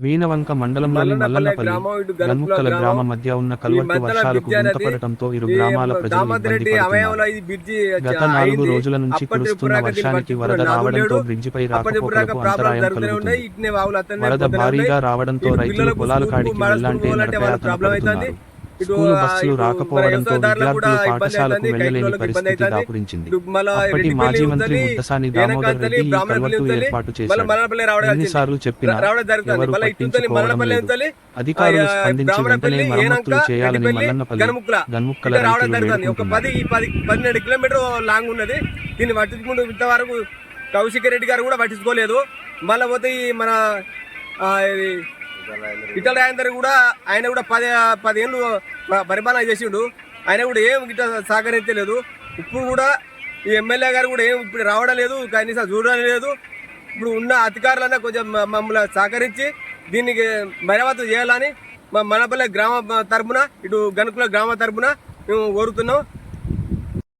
వీణవంక మండలంలోని మల్లన్నపల్లి గన్ముక్కల గ్రామం మధ్య ఉన్న కల్వర్టు వర్షాలకు గుంతపడటంతో ఇరు గ్రామాల ప్రజలు ఇబ్బంది పడుతున్నారు. గత నాలుగు రోజుల నుంచి కురుస్తున్న వర్షానికి వరద రావడంతో బ్రిడ్జిపై రాకపోకలకు అంతరాయం కలుగుతుంది. వరద భారీగా. రావడంతో రైతులు పొలాల కాడికి ప్రాబ్లం అవుతుంది. పడుతున్నారు. స్కూలు బస్సులు రాకపోవడంతో విద్యార్థులు పాఠశాలకు వెళ్ళలేని పరిస్థితి. దాపురించింది. అప్పటి మాజీ మంత్రి ముద్దసాని దామోదర్ రెడ్డి ఈ కల్వర్టు ఏర్పాటు చేశారు. ఎన్నిసార్లు చెప్పినా ఎవరు పట్టించుకోవడం లేదు. అధికారులు స్పందించి వెంటనే మరమ్మతులు చేయాలని మల్లన్నపల్లి గనుముక్కల రైతులు జరుగుతుంది. ఒక పది వేడుకుంటున్నారు పది పన్నెండు కిలోమీటర్ లాంగ్ ఉన్నది. దీన్ని పట్టించుకుంటూ ఇంతవరకు కౌశిక్ రెడ్డి గారు కూడా పట్టించుకోలేదు. మళ్ళీ పోతే ఈ మన ఇటల రాజేందర్ కూడా ఆయన కూడా పది పదిహేను పరిపాలన చేసిండు. ఆయన కూడా ఏం గిట్ట సహకరించలేదు. ఇప్పుడు కూడా ఈ ఎమ్మెల్యే గారు కూడా ఏం ఇప్పుడు రావడం లేదు కనీసం చూడడం లేదు. ఇప్పుడు ఉన్న అధికారులన్నా కొంచెం మమ్మల్ని సహకరించి దీనికి మరమ్మతు చేయాలని మా మనపల్లె గ్రామ తరపున ఇటు గనుకుల గ్రామ తరపున మేము కోరుతున్నాం.